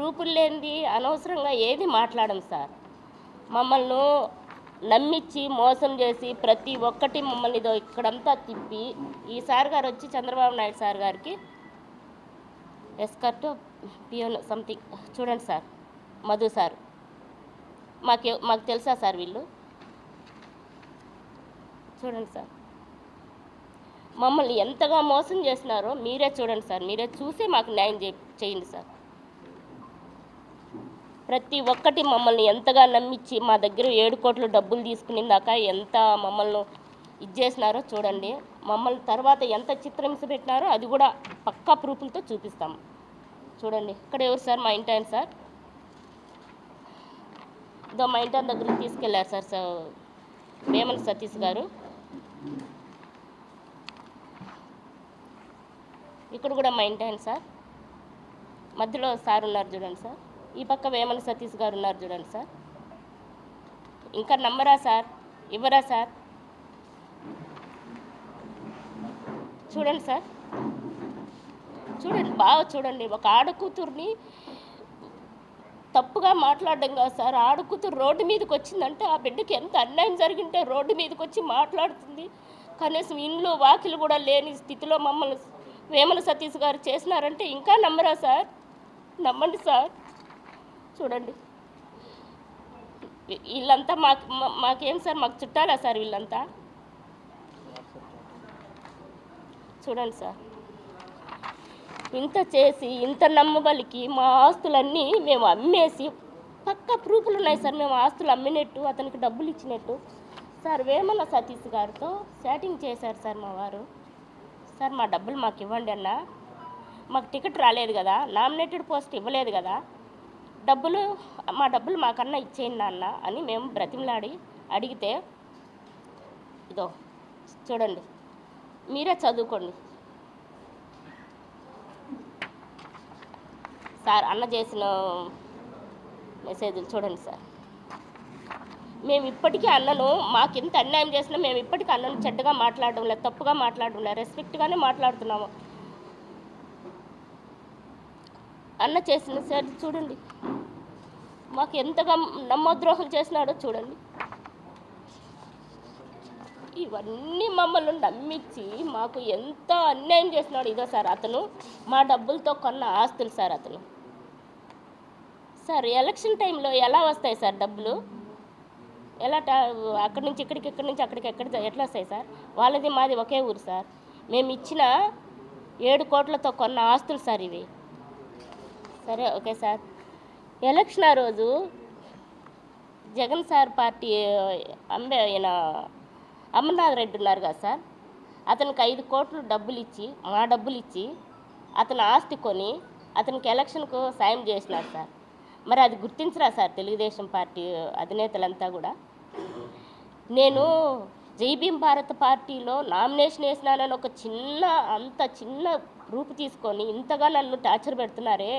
ప్రూఫ్లు లేనిది అనవసరంగా ఏది మాట్లాడం సార్. మమ్మల్ని నమ్మించి మోసం చేసి ప్రతి ఒక్కటి మమ్మల్ని ఇదో ఇక్కడంతా తిప్పి ఈ సార్ గారు వచ్చి చంద్రబాబు నాయుడు సార్ గారికి ఎస్కర్ట్ పియోన్ సంథింగ్ చూడండి సార్ మధు సార్. మాకే మాకు తెలుసా సార్ వీళ్ళు? చూడండి సార్. మమ్మల్ని ఎంతగా మోసం చేసినారో మీరే చూడండి సార్. మీరే చూసి మాకు న్యాయం చే చేయండి సార్. ప్రతి ఒక్కటి మమ్మల్ని ఎంతగా నమ్మించి మా దగ్గర ఏడు కోట్లు డబ్బులు తీసుకునిందాక ఎంత మమ్మల్ని ఇది చేసినారో చూడండి. మమ్మల్ని తర్వాత ఎంత చిత్రహింస పెట్టినారో అది కూడా పక్కా ప్రూఫ్లతో చూపిస్తాం. చూడండి ఇక్కడ ఎవరు సార్? మా ఇంటి ఆయన సార్. ఇదో మా ఇంటి దగ్గరికి తీసుకెళ్ళారు సార్ స- వేమన సతీష్ గారు. ఇక్కడ కూడా మా ఇంటి ఆయన సార్. మధ్యలో సార్ ఉన్నారు చూడండి సార్. ఈ పక్క వేమన సతీష్ గారు ఉన్నారు చూడండి సార్. ఇంకా నమ్మరా సార్? ఇవ్వరా సార్? చూడండి సార్. చూడండి బాగా చూడండి. ఒక ఆడకూతుర్ని తప్పుగా మాట్లాడడం కాదు సార్. ఆడకూతురు రోడ్డు మీదకి వచ్చిందంటే ఆ బిడ్డకి ఎంత అన్యాయం జరిగింటే రోడ్డు మీదకి వచ్చి మాట్లాడుతుంది. కనీసం ఇండ్లు వాకిలు కూడా లేని స్థితిలో మమ్మల్ని వేమన సతీష్ గారు చేసినారంటే ఇంకా నమ్మరా సార్? నమ్మండి సార్. చూడండి. వీళ్ళంతా మాకు మా- మాకేం సార్? మాకు చుట్టాలా సార్ వీళ్ళంతా? చూడండి సార్. ఇంత చేసి ఇంత నమ్మబలికి మా ఆస్తులన్నీ మేము అమ్మేసి పక్క ప్రూఫ్లు ఉన్నాయి సార్. మేము ఆస్తులు అమ్మినట్టు అతనికి డబ్బులు ఇచ్చినట్టు. సార్ వేమన్న సతీష్ గారితో చాటింగ్ చేశారు సార్ మా వారు. సార్ మా డబ్బులు మాకు ఇవ్వండి అన్న. మాకు టికెట్ రాలేదు కదా. నామినేటెడ్ పోస్ట్ ఇవ్వలేదు కదా. డబ్బులు మా డబ్బులు మాకన్నా ఇచ్చేయండి నాన్న అని మేము బ్రతిమలాడి అడిగితే ఇదో చూడండి మీరే చదువుకోండి. సార్ అన్న చేసిన మెసేజ్లు చూడండి సార్. మేము ఇప్పటికీ అన్నను మాకు ఎంత అన్యాయం చేసినా మేము ఇప్పటికీ అన్నను చెడ్డగా మాట్లాడడం లేదు తప్పుగా మాట్లాడడం లేదు రెస్పెక్ట్గానే మాట్లాడుతున్నాము. అన్న చేసిన సార్ చూడండి. మాకు ఎంతగా నమ్మద్రోహం చేసినాడో చూడండి. ఇవన్నీ మమ్మల్ని నమ్మించి మాకు ఎంత అన్యాయం చేసినాడు ఇదో సార్ అతను. మా డబ్బులతో కొన్న ఆస్తులు సార్ అతను. సార్ ఎలక్షన్ టైంలో ఎలా వస్తాయి సార్ డబ్బులు? ఎలా అక్కడి నుంచి ఇక్కడికి ఇక్కడి నుంచి అక్కడికి ఎక్కడ ఎట్లా వస్తాయి సార్? వాళ్ళది మాది ఒకే ఊరు సార్. మేము ఇచ్చిన ఏడు కోట్లతో కొన్న ఆస్తులు సార్ ఇవి. సరే ఓకే సార్. ఎలక్షన్ ఆ రోజు జగన్ సార్ పార్టీ అంబే ఈయన అమర్నాథ్ రెడ్డి ఉన్నారు కదా సార్ అతనికి ఐదు కోట్లు డబ్బులు ఇచ్చి మా డబ్బులు ఇచ్చి అతను ఆస్తి కొని అతనికి ఎలక్షన్కు సాయం చేసినారు సార్. మరి అది గుర్తించరా సార్ తెలుగుదేశం పార్టీ అధినేతలంతా కూడా? నేను జైభీం భారత్ పార్టీలో నామినేషన్ వేసినానని ఒక చిన్న అంత చిన్న రూపు తీసుకొని ఇంతగా నన్ను టార్చర్ పెడుతున్నారే?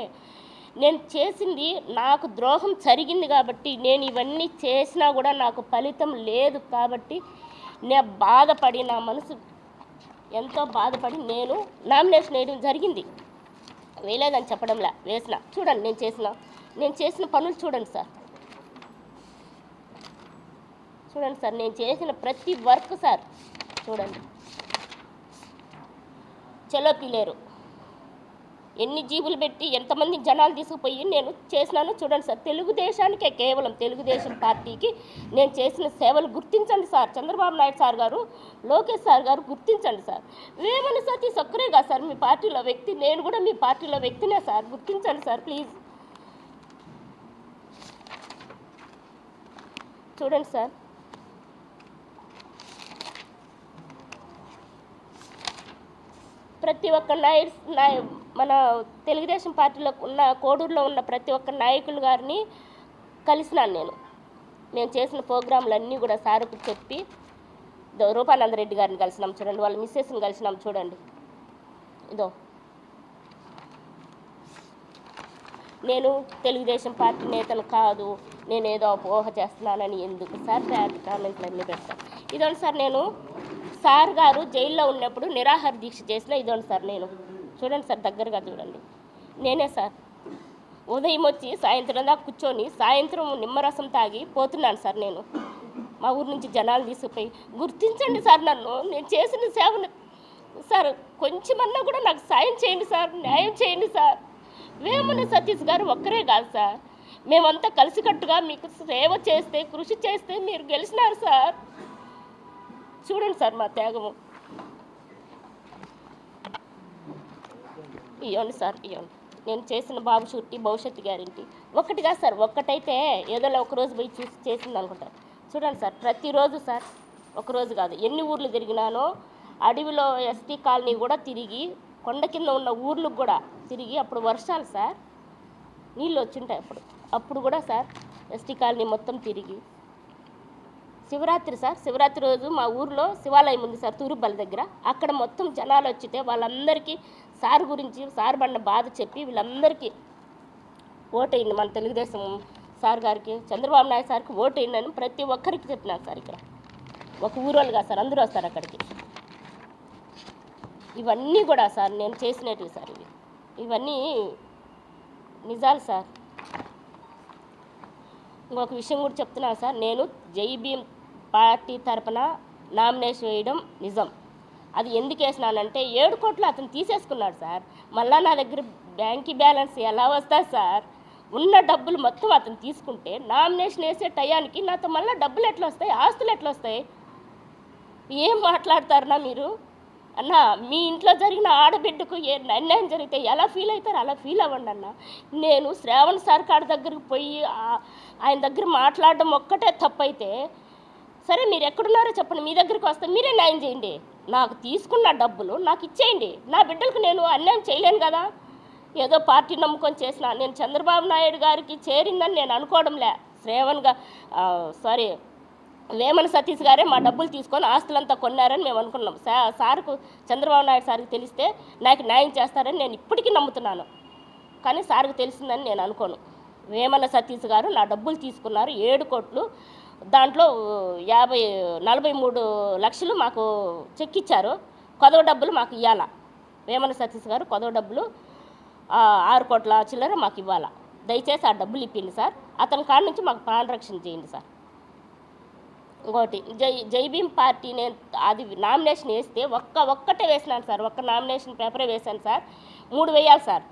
నేను చేసింది నాకు ద్రోహం జరిగింది కాబట్టి నేను ఇవన్నీ చేసినా కూడా నాకు ఫలితం లేదు కాబట్టి నేను బాధపడి నా మనసు ఎంతో బాధపడి నేను నామినేషన్ వేయడం జరిగింది. వేయలేదని చెప్పడంలా వేసిన. చూడండి నేను చేసిన. నేను చేసిన పనులు చూడండి సార్. చూడండి సార్ నేను చేసిన ప్రతి వర్క్ సార్. చూడండి. చలో ఎన్ని జీవులు పెట్టి ఎంతమంది జనాలు తీసుకుపోయి నేను చేసినానో చూడండి సార్. తెలుగుదేశానికే కేవలం తెలుగుదేశం పార్టీకి నేను చేసిన సేవలు గుర్తించండి సార్. చంద్రబాబు నాయుడు సార్ గారు లోకేష్ సార్ గారు గుర్తించండి సార్. వేమని సతీష్ ఒక్కరే కాదు సార్ మీ పార్టీలో వ్యక్తి. నేను కూడా మీ పార్టీలో వ్యక్తినే సార్. గుర్తించండి సార్ ప్లీజ్. చూడండి సార్. ప్రతి ఒక్క నాయక్స్ నాయ మన తెలుగుదేశం పార్టీలో ఉన్న కోడూరులో ఉన్న ప్రతి ఒక్క నాయకులు గారిని కలిసినాను నేను. మేము చేసిన ప్రోగ్రాంలన్నీ కూడా సార్కు చెప్పి రూపానందరెడ్డి రూపానంద రెడ్డి గారిని కలిసినాం చూడండి వాళ్ళ మిస్సెస్ని కలిసినాం చూడండి. ఇదో. నేను తెలుగుదేశం పార్టీ నేతను కాదు నేను ఏదో అపోహ చేస్తున్నానని ఎందుకు? సార్ బ్యాడ్ అన్నీ పెడతాను ఇదండి సార్ నేను సార్ గారు జైల్లో ఉన్నప్పుడు నిరాహార దీక్ష చేసిన ఇదండి సార్ నేను. చూడండి సార్ దగ్గరగా చూడండి. నేనే సార్. ఉదయం వచ్చి సాయంత్రం దాకా కూర్చొని సాయంత్రం నిమ్మరసం తాగి పోతున్నాను సార్ నేను. మా ఊరు నుంచి జనాలు తీసుకుపోయి గుర్తించండి సార్ నన్ను నేను చేసిన సేవను సార్ కొంచెమన్నా కూడా నాకు సాయం చేయండి సార్ న్యాయం చేయండి సార్. వేమన సతీష్ గారు ఒక్కరే కాదు సార్. మేమంతా కలిసికట్టుగా మీకు సేవ చేస్తే కృషి చేస్తే మీరు గెలిచినారు సార్. చూడండి సార్ మా త్యాగము. ఇవ్వండి సార్ ఇవ్వండి నేను చేసిన బాబు చుట్టి భవిష్యత్తు గ్యారంటీ. ఒక్కటిగా సార్ ఒక్కటైతే ఏదో ఒక రోజు పోయి చూసి చేసింది అనుకుంటారు చూడండి సార్ ప్రతిరోజు సార్ ఒకరోజు కాదు ఎన్ని ఊర్లు తిరిగినానో అడవిలో ఎస్టీ కాలనీ కూడా తిరిగి కొండ కింద ఉన్న ఊర్లకు కూడా తిరిగి అప్పుడు వర్షాలు సార్ నీళ్ళు వచ్చింటాయి అప్పుడు. అప్పుడు కూడా సార్ ఎస్టీ కాలనీ మొత్తం తిరిగి. శివరాత్రి సార్ శివరాత్రి రోజు మా ఊర్లో శివాలయం ఉంది సార్ తూరుబల్ దగ్గర. అక్కడ మొత్తం జనాలు వచ్చితే వాళ్ళందరికీ సార్ గురించి సార్ పడిన బాధ చెప్పి వీళ్ళందరికీ ఓటేయండి మన తెలుగుదేశం సార్ గారికి చంద్రబాబు నాయుడు సార్కి ఓటేయండి అని ప్రతి ఒక్కరికి చెప్పినాను సార్ ఇక్కడ. ఒక ఊరోళ్ళు కాదు సార్ అందరూ వస్తారు అక్కడికి. ఇవన్నీ కూడా సార్ నేను చేసినట్టు సార్ ఇవి. ఇవన్నీ నిజాలు సార్. ఇంకొక విషయం కూడా చెప్తున్నాను సార్. నేను జైబీఎం పార్టీ తరపున నామినేషన్ వేయడం నిజం. అది ఎందుకు వేసినానంటే ఏడు కోట్లు అతను తీసేసుకున్నాడు సార్. మళ్ళీ నా దగ్గర బ్యాంక్ బ్యాలెన్స్ ఎలా వస్తుంది సార్? ఉన్న డబ్బులు మొత్తం అతను తీసుకుంటే నామినేషన్ వేసే టయానికి నాతో మళ్ళీ డబ్బులు ఎట్లా వస్తాయి? ఆస్తులు ఎట్లా వస్తాయి? ఏం మాట్లాడతారునా మీరు? అన్న మీ ఇంట్లో జరిగిన ఆడబిడ్డకు ఏ అన్యాయం జరిగితే ఎలా ఫీల్ అవుతారు? అలా ఫీల్ అవ్వండి అన్న. నేను శ్రావణ్ సార్ కాడ దగ్గరికి పోయి ఆయన దగ్గర మాట్లాడడం ఒక్కటే తప్పైతే సరే మీరు ఎక్కడున్నారో చెప్పండి మీ దగ్గరికి వస్తే మీరే న్యాయం చేయండి. నాకు తీసుకున్న డబ్బులు నాకు ఇచ్చేయండి. నా బిడ్డలకు నేను అన్యాయం చేయలేను కదా. ఏదో పార్టీ నమ్ముకొని చేసిన నేను చంద్రబాబు నాయుడు గారికి చేరిందని నేను అనుకోవడంలే. శ్రేవన్గా సారీ వేమన సతీష్ గారే మా డబ్బులు తీసుకొని ఆస్తులంతా కొన్నారని మేము అనుకున్నాం. సా సార్కు చంద్రబాబు నాయుడు సార్కి తెలిస్తే నాకు న్యాయం చేస్తారని నేను ఇప్పటికీ నమ్ముతున్నాను. కానీ సార్కు తెలిసిందని నేను అనుకోను. వేమన సతీష్ గారు నా డబ్బులు తీసుకున్నారు ఏడు కోట్లు. దాంట్లో యాభై నలభై మూడు లక్షలు మాకు చెక్ ఇచ్చారు. కొదవ డబ్బులు మాకు ఇవ్వాల వేమన సతీష్ గారు కొదవ డబ్బులు ఆరు కోట్ల చిల్లర మాకు ఇవ్వాలా. దయచేసి ఆ డబ్బులు ఇప్పింది సార్. అతని కాడ నుంచి మాకు ప్రాణరక్షణ చేయండి సార్. ఇంకోటి జై జైభీం పార్టీ నేను అది నామినేషన్ వేస్తే ఒక్క ఒక్కటే వేసినాను సార్. ఒక్క నామినేషన్ పేపరే వేశాను సార్. మూడు వేయాలి సార్.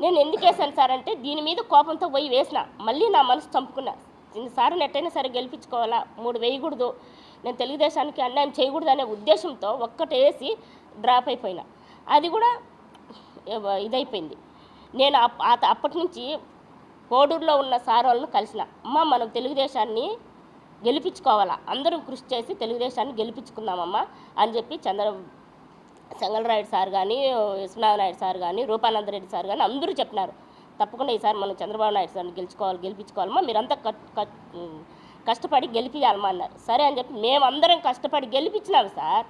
నేను ఎందుకు వేశాను సార్ అంటే దీని మీద కోపంతో పోయి వేసిన. మళ్ళీ నా మనసు చంపుకున్నా. సార్ ఎట్టయినా సరే గెలిపించుకోవాలా? మూడు వేయకూడదు. నేను తెలుగుదేశానికి అన్యాయం చేయకూడదు అనే ఉద్దేశంతో ఒక్కటే వేసి డ్రాప్ అయిపోయినా. అది కూడా ఇదైపోయింది. నేను అప్- అప్పటి నుంచి కోడూరులో ఉన్న సార్ వాళ్ళను కలిసిన. అమ్మ మనం తెలుగుదేశాన్ని గెలిపించుకోవాలా? అందరం కృషి చేసి తెలుగుదేశాన్ని గెలిపించుకుందామమ్మా అని చెప్పి చంద్ర చెంగలరాయుడు సార్ కానీ విశ్వనాథ నాయుడు సార్ కానీ రూపానంద రెడ్డి సార్ కానీ అందరూ చెప్పినారు. తప్పకుండా ఈసారి మనం చంద్రబాబు నాయుడు సార్ని గెలుచుకోవాలి గెలిపించుకోవాలమ్మా. మీరంతా కట్- కష్టపడి గెలిపియాలమ్మా అన్నారు. సరే అని చెప్పి మేమందరం కష్టపడి గెలిపించినాం సార్.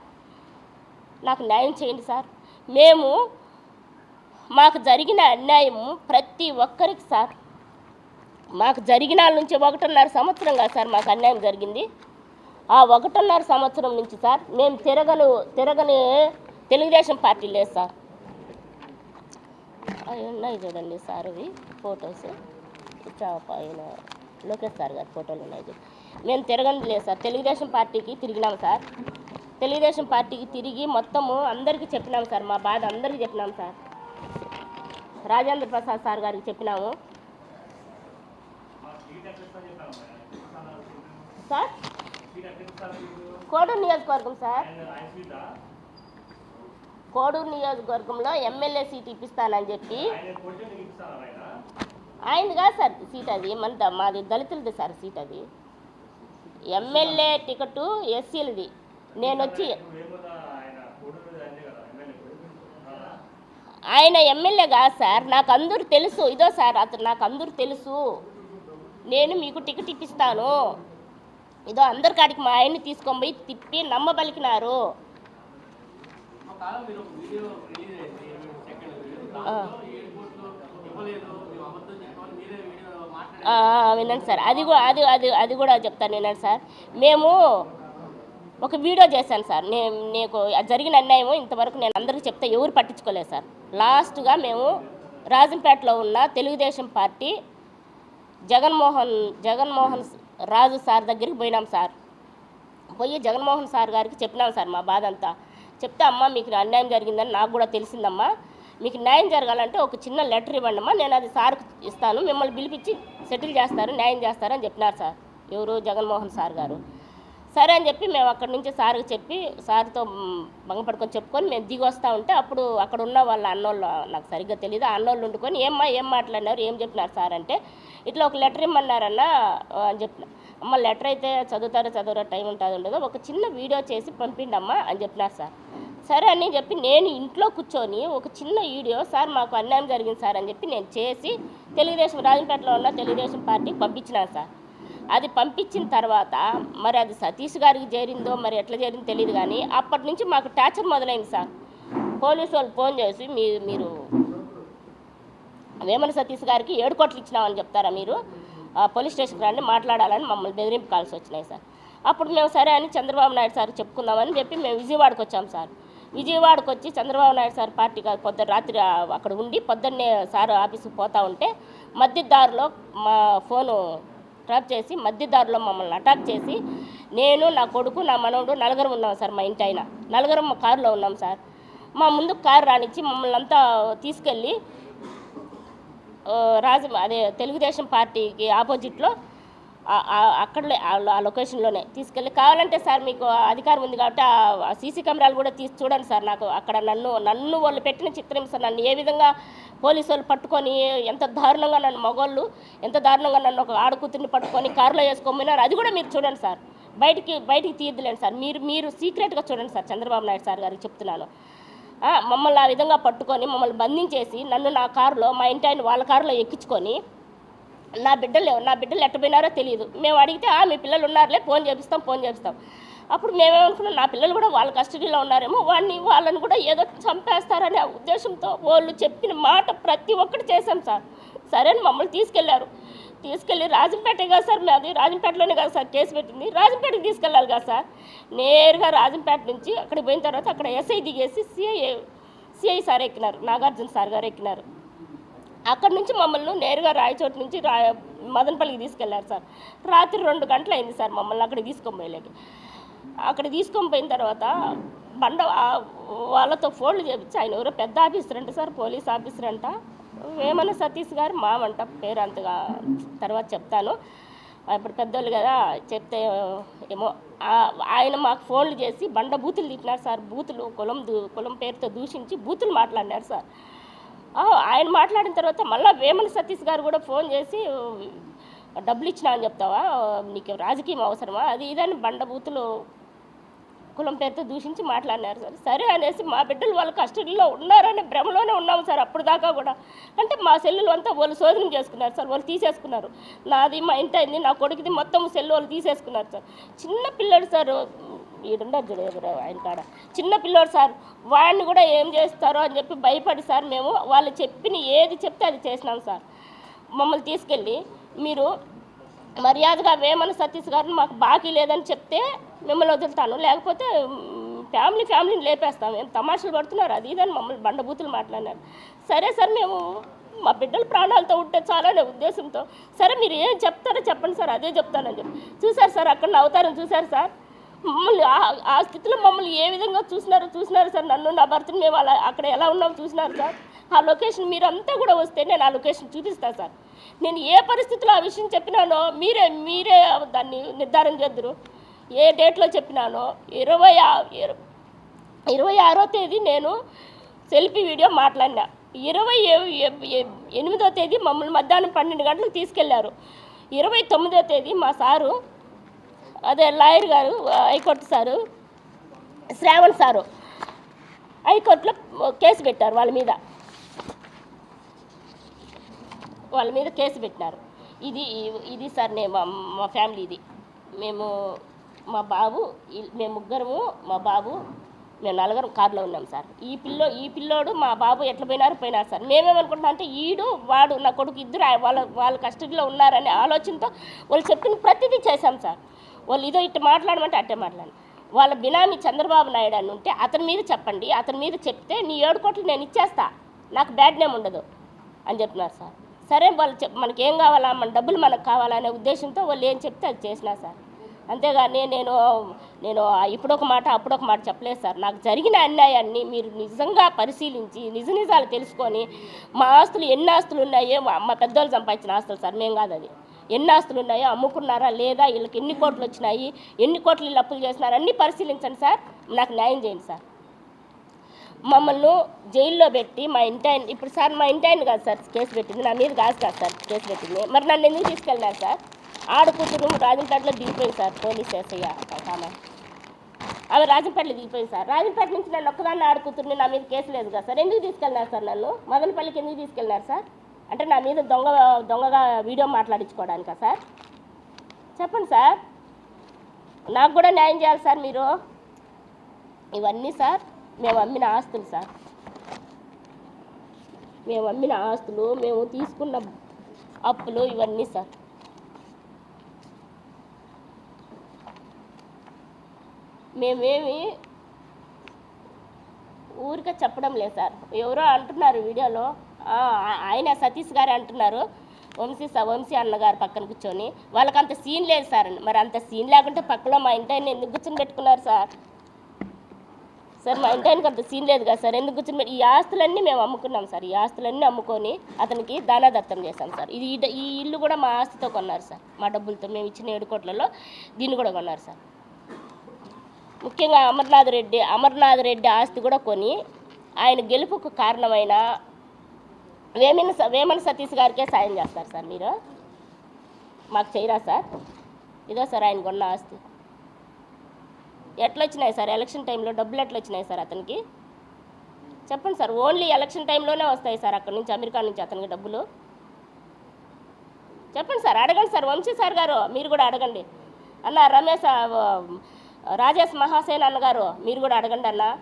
నాకు న్యాయం చేయండి సార్. మేము మాకు జరిగిన అన్యాయము ప్రతి ఒక్కరికి సార్. మాకు జరిగిన నుంచి ఒకటిన్నర సంవత్సరం కాదు సార్ మాకు అన్యాయం జరిగింది. ఆ ఒకటిన్నర సంవత్సరం నుంచి సార్ మేము తిరగను తిరగని తెలుగుదేశం పార్టీ లేదు సార్. అవి ఉన్నాయి చూడండి సార్ ఇవి ఫొటోస్. ఆయన లోకేష్ సార్ గారి ఫోటోలు ఉన్నాయి మేము తిరగని లేదు సార్. తెలుగుదేశం పార్టీకి తిరిగినాం సార్. తెలుగుదేశం పార్టీకి తిరిగి మొత్తము అందరికీ చెప్పినాం సార్. మా బాధ అందరికీ చెప్పినాం సార్. రాజేంద్ర ప్రసాద్ సార్ గారికి చెప్పినాము. సార్? కోడూరు నియోజకవర్గం సార్. కోడూరు నియోజకవర్గంలో ఎమ్మెల్యే సీట్ ఇప్పిస్తానని చెప్పి. ఆయనది కాదు సార్ సీట్ అది మన మాది దళితులది సార్ సీట్ అది. ఎమ్మెల్యే టికెట్ ఎస్సీలది. నేను వచ్చి ఆయన ఎమ్మెల్యే కాదు సార్. నాకు అందరూ తెలుసు. ఇదో సార్ అతను నాకు అందరూ తెలుసు. నేను మీకు టికెట్ ఇప్పిస్తాను. ఇదో అందరి కాడికి మా ఆయన్ని తీసుకొని పోయి తిప్పి నమ్మబలికినారు. వినండి సార్. అది కూడా అది అది అది కూడా చెప్తాను వినండి సార్. మేము ఒక వీడియో చేశాను సార్. నేను నీకు జరిగిన అన్యాయం ఇంతవరకు నేను అందరికీ చెప్తే ఎవరు పట్టించుకోలేదు సార్. లాస్ట్గా మేము రాజంపేటలో ఉన్న తెలుగుదేశం పార్టీ జగన్మోహన్ జగన్మోహన్ రాజు సార్ దగ్గరికి పోయినాం సార్. పోయి జగన్మోహన్ సార్ గారికి చెప్పినాం సార్ మా బాధ అంతా చెప్తే అమ్మ మీకు అన్యాయం జరిగిందని నాకు కూడా తెలిసిందమ్మా. మీకు న్యాయం జరగాలంటే ఒక చిన్న లెటర్ ఇవ్వండి అమ్మా. నేను అది సార్కు ఇస్తాను. మిమ్మల్ని పిలిపించి సెటిల్ చేస్తారు న్యాయం చేస్తారని చెప్పినారు సార్ ఎవరు? జగన్మోహన్ సార్ గారు. సరే అని చెప్పి మేము అక్కడి నుంచి సార్కి చెప్పి సార్తో భంగపడుకొని చెప్పుకొని మేము దిగి వస్తూ ఉంటే అప్పుడు అక్కడ ఉన్న వాళ్ళ అన్నోళ్ళు నాకు సరిగ్గా తెలియదు అన్నోళ్ళు వండుకొని ఏమ్మా ఏం మాట్లాడినారు ఏం చెప్పినారు సార్ అంటే ఇట్లా ఒక లెటర్ ఇమ్మన్నారన్న అని చెప్పిన. అమ్మ లెటర్ అయితే చదువుతారో చదవరో టైం ఉంటుంది ఉండదు ఒక చిన్న వీడియో చేసి పంపిండమ్మా అని చెప్పినారు సార్. సరే అని చెప్పి నేను ఇంట్లో కూర్చొని ఒక చిన్న వీడియో సార్ మాకు అన్యాయం జరిగింది సార్ అని చెప్పి నేను చేసి తెలుగుదేశం రాజంపేటలో ఉన్న తెలుగుదేశం పార్టీకి పంపించినాను సార్. అది పంపించిన తర్వాత మరి అది సతీష్ గారికి చేరిందో మరి ఎట్లా చేరిందో తెలియదు కానీ అప్పటి నుంచి మాకు టార్చర్ మొదలైంది సార్. పోలీసు వాళ్ళు ఫోన్ చేసి మీ మీరు వేమన సతీష్ గారికి ఏడు కోట్లు ఇచ్చినామని చెప్తారా మీరు? పోలీస్ స్టేషన్కి రండి మాట్లాడాలని మమ్మల్ని బెదిరింపు కాల్సి వచ్చినాయి సార్. అప్పుడు మేము సరే అని చంద్రబాబు నాయుడు సార్ చెప్పుకుందామని చెప్పి మేము విజయవాడకు వచ్చాం సార్. విజయవాడకు వచ్చి చంద్రబాబు నాయుడు సార్ పార్టీ పొద్దున్న రాత్రి అక్కడ ఉండి పొద్దున్నే సార్ ఆఫీస్కి పోతా ఉంటే మధ్యదారిలో మా ఫోను ట్రాప్ చేసి మధ్యదారిలో మమ్మల్ని అటాక్ చేసి నేను నా కొడుకు నా మనవడు నలుగురం ఉన్నాం సార్ మా ఇంటి ఆయన నలుగురం మా కారులో ఉన్నాం సార్. మా ముందు కారు రానిచ్చి మమ్మల్ని అంతా తీసుకెళ్ళి రాజ అదే తెలుగుదేశం పార్టీకి ఆపోజిట్లో అక్కడ ఆ- లొకేషన్లోనే తీసుకెళ్ళి కావాలంటే సార్ మీకు అధికారం ఉంది కాబట్టి ఆ సీసీ కెమెరాలు కూడా తీసి చూడండి సార్ నాకు. అక్కడ నన్ను నన్ను వాళ్ళు పెట్టిన చిత్రం సార్ నన్ను ఏ విధంగా పోలీసు వాళ్ళు పట్టుకొని ఎంత దారుణంగా నన్ను మగవాళ్ళు ఎంత దారుణంగా నన్ను ఒక ఆడకూతుర్ని పట్టుకొని కారులో వేసుకోమన్నారు అది కూడా మీరు చూడండి సార్. బయటికి బయటికి తీయద్దులేండి సార్. మీరు మీరు సీక్రెట్గా చూడండి సార్ చంద్రబాబు నాయుడు సార్ గారికి చెప్తున్నాను. మమ్మల్ని ఆ విధంగా పట్టుకొని మమ్మల్ని బంధించేసి నన్ను నా కారులో మా ఇంటి ఆయన వాళ్ళ కారులో ఎక్కించుకొని నా బిడ్డలు నా బిడ్డలు ఎట్టపోయినారో తెలియదు మేము అడిగితే ఆ మీ పిల్లలు ఉన్నారులే ఫోన్ చేపిస్తాం ఫోన్ చేపిస్తాం. అప్పుడు మేమేమనుకున్నాం నా పిల్లలు కూడా వాళ్ళ కస్టడీలో ఉన్నారేమో వాడిని వాళ్ళని కూడా ఏదో చంపేస్తారనే ఉద్దేశంతో వాళ్ళు చెప్పిన మాట ప్రతి ఒక్కటి చేశాం సార్. సరే అని మమ్మల్ని తీసుకెళ్ళారు. తీసుకెళ్ళి రాజంపేటే కదా సార్ మాది రాజంపేటలోనే కదా సార్ కేసు పెట్టింది. రాజంపేటకి తీసుకెళ్ళాలి కదా సార్. నేరుగా రాజంపేట నుంచి అక్కడికి పోయిన తర్వాత అక్కడ ఎస్ఐ దిగేసి సిఐ సిఐ సార్ ఎక్కినారు నాగార్జున సార్ గారు ఎక్కినారు. అక్కడి నుంచి మమ్మల్ని నేరుగా రాయచోటు నుంచి రా మదనపల్లికి తీసుకెళ్ళారు సార్. రాత్రి రెండు గంటలు అయింది సార్ మమ్మల్ని అక్కడికి తీసుకొని పోయలేక. అక్కడ తీసుకొని పోయిన తర్వాత బండ వాళ్ళతో ఫోన్లు చేపించి ఆయన ఎవరో పెద్ద ఆఫీసర్ అంట సార్ పోలీస్ ఆఫీసర్ అంట. వేమన సతీష్ గారు మామంట పేరు అంతగా తర్వాత చెప్తాను. ఇప్పుడు పెద్దోళ్ళు కదా చెప్తే ఏమో ఆయన మాకు ఫోన్లు చేసి బండ బూతులు తిట్టినారు సార్. బూతులు కులం దూ కులం పేరుతో దూషించి బూతులు మాట్లాడినారు సార్. ఆయన మాట్లాడిన తర్వాత మళ్ళీ వేమన సతీష్ గారు కూడా ఫోన్ చేసి డబ్బులు ఇచ్చినా అని చెప్తావా? నీకు రాజకీయం అవసరమా? అది ఇదని బండబూతులు కులం పేరుతో దూషించి మాట్లాడినారు సార్. సరే అనేసి మా బిడ్డలు వాళ్ళ కస్టడీలో ఉన్నారనే భ్రమలోనే ఉన్నాము సార్ అప్పుడు దాకా కూడా. అంటే మా సెల్లులు అంతా వాళ్ళు శోధన చేసుకున్నారు సార్ వాళ్ళు తీసేసుకున్నారు. నాది మా ఇంటి అయింది నా కొడుకుది మొత్తం సెల్లు వాళ్ళు తీసేసుకున్నారు సార్. చిన్న పిల్లడు సార్ ఈడుండదు చూడు ఆయన కాడ. చిన్న పిల్లోడు సార్ వాడిని కూడా ఏం చేస్తారో అని చెప్పి భయపడి సార్ మేము వాళ్ళు చెప్పిన ఏది చెప్తే అది చేసినాం సార్. మమ్మల్ని తీసుకెళ్ళి మీరు మర్యాదగా వేమన సతీష్ గారిని మాకు బాకీ లేదని చెప్తే మిమ్మల్ని వదులుతాను. లేకపోతే ఫ్యామిలీ ఫ్యామిలీని లేపేస్తాం. ఏం తమాషలు పడుతున్నారు? అది ఇదని మమ్మల్ని బండబూతులు మాట్లాడినారు. సరే సార్ మేము మా బిడ్డలు ప్రాణాలతో ఉంటే చాలనే ఉద్దేశంతో సరే మీరు ఏం చెప్తారో చెప్పండి సార్ అదే చెప్తానని చెప్పి. చూసారు సార్ అక్కడ అవతారం చూసారు సార్. మమ్మల్ని ఆ- ఆ స్థితిలో మమ్మల్ని ఏ విధంగా చూసినారో చూసినారు సార్. నన్ను నా భర్తను మేము అలా అక్కడ ఎలా ఉన్నామో చూసినారు సార్. ఆ లొకేషన్ మీరంతా కూడా వస్తే నేను ఆ లొకేషన్ చూపిస్తాను సార్. నేను ఏ పరిస్థితిలో ఆ విషయం చెప్పినానో మీరే మీరే దాన్ని నిర్ధారణ చేద్దరు. ఏ డేట్లో చెప్పినానో ఇరవై ఆ- ఇరవై ఆరో తేదీ నేను సెల్ఫీ వీడియో మాట్లాడినా. ఇరవై ఏ- ఎనిమిదో తేదీ మమ్మల్ని మధ్యాహ్నం పన్నెండు గంటలకు తీసుకెళ్ళారు. ఇరవై తొమ్మిదో తేదీ మా సారు అదే లాయర్ గారు high court sir Shravan sir హైకోర్టులో కేసు పెట్టారు వాళ్ళ మీద. వాళ్ళ మీద కేసు పెట్టినారు. ఇది ఇది సార్ నేను మా ఫ్యామిలీ ఇది. మేము మా బాబు మేము ముగ్గురము మా బాబు మేము నలుగురం కారులో ఉన్నాం సార్. ఈ పిల్లో ఈ పిల్లోడు మా బాబు ఎట్లా పోయినారు పోయినారు సార్. మేమేమనుకుంటున్నాం అంటే ఈడు వాడు నా కొడుకు ఇద్దరు వాళ్ళ వాళ్ళ కస్టడీలో ఉన్నారనే ఆలోచనతో వాళ్ళు చెప్పిన ప్రతిదీ చేశాం సార్. వాళ్ళు ఇదో ఇట్ట మాట్లాడమంటే అట్టే మాట్లాడు. వాళ్ళ బినామీ చంద్రబాబు నాయుడు అని ఉంటే అతని మీద చెప్పండి అతని మీద చెప్తే నీ ఏడు కోట్లు నేను ఇచ్చేస్తా నాకు బ్యాడ్ నేమ్ ఉండదు అని చెప్తున్నారు సార్. సరే వాళ్ళు చెప్ మనకి ఏం కావాలా మన డబ్బులు మనకు కావాలనే ఉద్దేశంతో వాళ్ళు ఏం చెప్తే అది చేసినా సార్. అంతేగాని నేను నేను ఇప్పుడొక మాట అప్పుడొక మాట చెప్పలేదు సార్. నాకు జరిగిన అన్యాయాన్ని మీరు నిజంగా పరిశీలించి నిజ నిజాలు తెలుసుకొని మా ఆస్తులు ఎన్ని ఆస్తులు ఉన్నాయో మా మా పెద్దోళ్ళు సంపాదించిన ఆస్తులు సార్ మేము కాదు అది. ఎన్ని ఆస్తులు ఉన్నాయో అమ్ముకున్నారా లేదా వీళ్ళకి ఎన్ని కోట్లు వచ్చినాయి ఎన్ని కోట్లు వీళ్ళు అప్పులు చేస్తున్నారు అన్నీ పరిశీలించండి సార్. నాకు న్యాయం చేయండి సార్. మమ్మల్ని జైల్లో పెట్టి మా ఇంటి ఆయన ఇప్పుడు సార్ మా ఇంటి ఆయన కాదు సార్ కేసు పెట్టింది. నా మీద కాదు కాదు సార్ కేసు పెట్టింది. మరి నన్ను ఎందుకు తీసుకెళ్ళినారు సార్? ఆడ రాజంపేటలో దిగిపోయింది సార్ పోలీస్ ఎస్ఐ ఆమె. ఆమె రాజంపేటలో దిగిపోయింది సార్. రాజంపేట నుంచి నన్ను ఒక్కదాన్ని ఆడ నా మీద కేసు లేదు కదా సార్. ఎందుకు తీసుకెళ్ళినారు సార్ నన్ను? మదనపల్లికి ఎందుకు తీసుకెళ్ళినారు సార్? అంటే నా మీద దొంగ దొంగగా వీడియో మాట్లాడించుకోవడానికా సార్? చెప్పండి సార్. నాకు కూడా న్యాయం చేయాలి సార్ మీరు. ఇవన్నీ సార్ మేము అమ్మిన ఆస్తులు సార్. మేము అమ్మిన ఆస్తులు మేము తీసుకున్న అప్పులు ఇవన్నీ సార్. మేమేమి ఊరికే చెప్పడం లేదు సార్. ఎవరో అంటున్నారు వీడియోలో. ఆయన సతీష్ గారు అంటున్నారు. వంశీ సార్ వంశీ అన్నగారు పక్కన కూర్చొని. వాళ్ళకి అంత సీన్ లేదు సార్. మరి అంత సీన్ లేకుంటే పక్కలో మా ఇంటి ఆయన ఎందుకు కూర్చొని పెట్టుకున్నారు సార్? సార్ మా ఇంటి ఆయనకి అంత సీన్ లేదు కదా సార్. ఎందుకు కూర్చొని పెట్టి- ఈ ఆస్తులన్నీ మేము అమ్ముకున్నాం సార్. ఈ ఆస్తులన్నీ అమ్ముకొని అతనికి దానాదత్తం చేశాం సార్. ఇది ఈ ఇల్లు కూడా మా ఆస్తితో కొన్నారు సార్. మా డబ్బులతో మేము ఇచ్చిన ఏడు కోట్లలో దీన్ని కూడా కొన్నారు సార్. ముఖ్యంగా అమర్నాథ్ రెడ్డి అమర్నాథ్ రెడ్డి ఆస్తి కూడా కొని ఆయన గెలుపుకు కారణమైన వేమన స- వేమన సతీష్ గారికే సాయం చేస్తారు సార్ మీరు. మాకు చేయరా సార్? ఇదో సార్ ఆయన కొన్న ఆస్తి. ఎట్లా వచ్చినాయి సార్? ఎలక్షన్ టైంలో డబ్బులు ఎట్లా వచ్చినాయి సార్ అతనికి? చెప్పండి సార్ ఓన్లీ ఎలక్షన్ టైంలోనే వస్తాయి సార్ అక్కడి నుంచి అమెరికా నుంచి అతనికి డబ్బులు? చెప్పండి సార్ అడగండి సార్ వంశీ సార్ గారు మీరు కూడా అడగండి. అన్న రమేష్ రాజేష్ మహాసేన్ అన్నగారు మీరు కూడా అడగండి అన్న.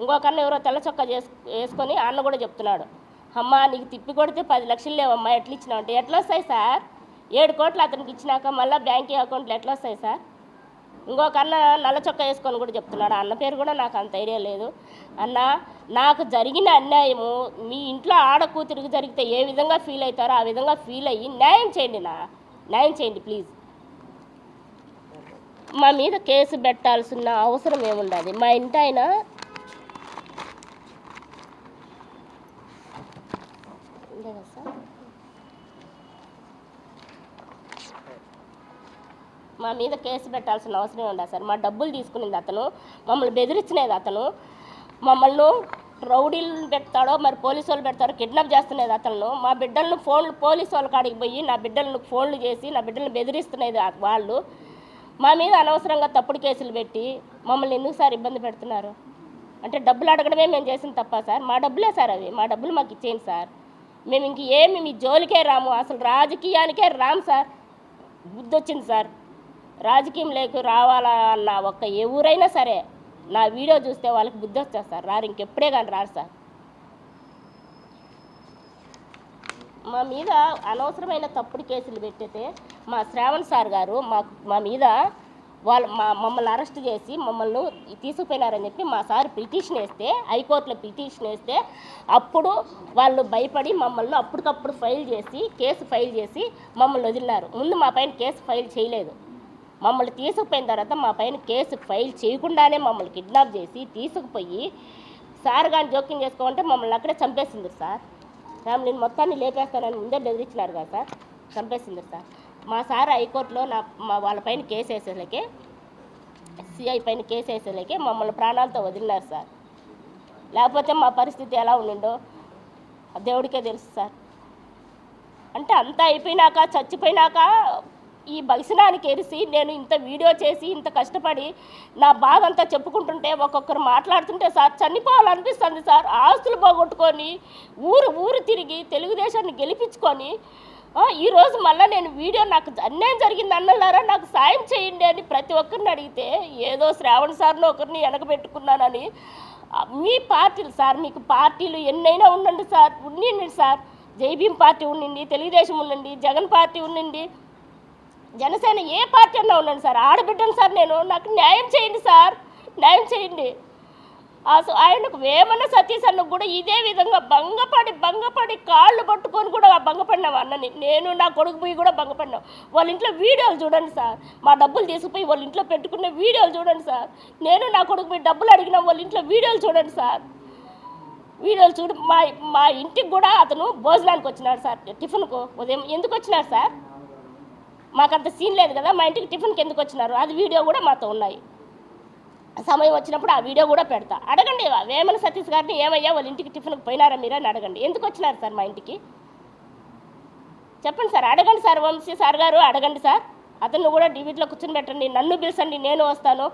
ఇంకొక అన్న ఎవరో తెల్ల చొక్కా చేసు వేసుకొని అన్న కూడా చెప్తున్నాడు. అమ్మా నీకు తిప్పి కొడితే పది లక్షలు లేవమ్మా ఎట్లా ఇచ్చినావు అంటే ఎట్లా వస్తాయి సార్? ఏడు కోట్లు అతనికి ఇచ్చినాక మళ్ళీ బ్యాంకింగ్ అకౌంట్లు ఎట్లా వస్తాయి సార్? ఇంకొక అన్న నల్ల చొక్కా వేసుకొని కూడా చెప్తున్నాడు. అన్న పేరు కూడా నాకు అంత ఐడియా లేదు. అన్న నాకు జరిగిన అన్యాయము మీ ఇంట్లో ఆడ కూతురికి జరిగితే ఏ విధంగా ఫీల్ అవుతారో ఆ విధంగా ఫీల్ అయ్యి న్యాయం చేయండి నా. న్యాయం చేయండి ప్లీజ్ మా మీద కేసు పెట్టాల్సిన అవసరం ఏముండదు. మా ఇంటి ఆయన ఉందే కదా సార్ మా మీద కేసు పెట్టాల్సిన అవసరం ఉండదు సార్? మా డబ్బులు తీసుకునేది అతను మమ్మల్ని బెదిరించినది అతను మమ్మల్ని రౌడీలు పెడతాడో మరి పోలీసు వాళ్ళు పెడతారో కిడ్నాప్ చేస్తున్నది అతను. మా బిడ్డలను ఫోన్లు పోలీసు వాళ్ళ కాడికి పోయి నా బిడ్డలను ఫోన్లు చేసి నా బిడ్డలను బెదిరిస్తున్నది వాళ్ళు. మా మీద అనవసరంగా తప్పుడు కేసులు పెట్టి మమ్మల్ని ఎందుకు సార్ ఇబ్బంది పెడుతున్నారు? అంటే డబ్బులు అడగడమే మేము చేసిన తప్ప సార్. మా డబ్బులే సార్ అవి. మా డబ్బులు మాకు ఇచ్చేయండి సార్. మేము ఇంక ఏమి మీ జోలికే రాము. అసలు రాజకీయానికే రాము సార్. బుద్ధి వచ్చింది సార్. రాజకీయం లేకు రావాలా అన్న ఒక్క ఎవరైనా సరే నా వీడియో చూస్తే వాళ్ళకి బుద్ధి వచ్చేస్తారు సార్. రారు ఇంకెప్పుడే కానీ రారు సార్. మా మీద అనవసరమైన తప్పుడు కేసులు పెట్టితే మా శ్రావణ్ సార్ గారు మా మా మీద వాళ్ళు మా మమ్మల్ని అరెస్ట్ చేసి మమ్మల్ని తీసుకుపోయినారని చెప్పి మా సార్ పిటిషన్ వేస్తే హైకోర్టులో పిటిషన్ వేస్తే అప్పుడు వాళ్ళు భయపడి మమ్మల్ని అప్పటికప్పుడు ఫైల్ చేసి కేసు ఫైల్ చేసి మమ్మల్ని వదిలినారు. ముందు మా పైన కేసు ఫైల్ చేయలేదు. మమ్మల్ని తీసుకుపోయిన తర్వాత మా పైన కేసు ఫైల్ చేయకుండానే మమ్మల్ని కిడ్నాప్ చేసి తీసుకుపోయి సార్ కానీ జోక్యం చేసుకోమంటే మమ్మల్ని అక్కడే చంపేసింది సార్. ఫ్యామిలీని మొత్తాన్ని లేపేస్తానని ముందే బెదిరించినారు కదా సార్. చంపేసింది సార్. మా సార్ హైకోర్టులో నా మా వాళ్ళ పైన కేసు వేసేసరికి సిఐ పైన కేసు వేసేసరికి మమ్మల్ని ప్రాణాలతో వదిలినారు సార్. లేకపోతే మా పరిస్థితి ఎలా ఉండిండో దేవుడికే తెలుసు సార్. అంటే అంతా అయిపోయినాక చచ్చిపోయినాక ఈ భక్షణానికి ఎరిసి నేను ఇంత వీడియో చేసి ఇంత కష్టపడి నా బాధ అంతా చెప్పుకుంటుంటే ఒక్కొక్కరు మాట్లాడుతుంటే సార్ చనిపోవాలనిపిస్తుంది సార్. ఆస్తులు పోగొట్టుకొని ఊరు ఊరు తిరిగి తెలుగుదేశాన్ని గెలిపించుకొని ఈరోజు మళ్ళీ నేను వీడియో నాకు అన్యాయం జరిగింది అన్నలారా నాకు సాయం చేయండి అని ప్రతి ఒక్కరిని అడిగితే ఏదో శ్రావణ్ సార్ని ఒకరిని వెనకబెట్టుకున్నానని మీ పార్టీలు సార్ మీకు పార్టీలు ఎన్నైనా ఉండండి సార్. ఉండండి సార్. జైభీం పార్టీ ఉండండి తెలుగుదేశం ఉండండి జగన్ పార్టీ ఉండండి. జనసేన ఏ పార్టీ అన్నా ఉన్నాను సార్? ఆడబిడ్డను సార్ నేను నాకు న్యాయం చేయండి సార్. న్యాయం చేయండి. అసలు ఆయనకు వేమన సతీష్ అన్న కూడా ఇదే విధంగా భంగపడి భంగపడి కాళ్ళు పట్టుకొని కూడా భంగపడినాం అన్నని. నేను నా కొడుకు పోయి కూడా భంగపడినాం వాళ్ళ ఇంట్లో వీడియోలు చూడండి సార్. మా డబ్బులు తీసుకుపోయి వాళ్ళ ఇంట్లో పెట్టుకునే వీడియోలు చూడండి సార్. నేను నా కొడుకు పోయి డబ్బులు అడిగిన వాళ్ళ ఇంట్లో వీడియోలు చూడండి సార్. వీడియోలు చూడు మా మా ఇంటికి కూడా అతను భోజనానికి వచ్చినాడు సార్. టిఫిన్కు ఉదయం ఎందుకు వచ్చినాడు సార్? మాకు అంత సీన్ లేదు కదా మా ఇంటికి టిఫిన్కి ఎందుకు వచ్చినారు అది వీడియో కూడా మాతో ఉన్నాయి. సమయం వచ్చినప్పుడు ఆ వీడియో కూడా పెడతా. అడగండి వేమన సతీష్ గారిని ఏమయ్యా వాళ్ళ ఇంటికి టిఫిన్కి పోయినారా మీరు అని అడగండి. ఎందుకు వచ్చినారు సార్ మా ఇంటికి? చెప్పండి సార్ అడగండి సార్ వంశీ సార్ గారు అడగండి సార్. అతను కూడా డిబిట్లో కూర్చొని పెట్టండి నన్ను పిలిచండి నేను వస్తాను.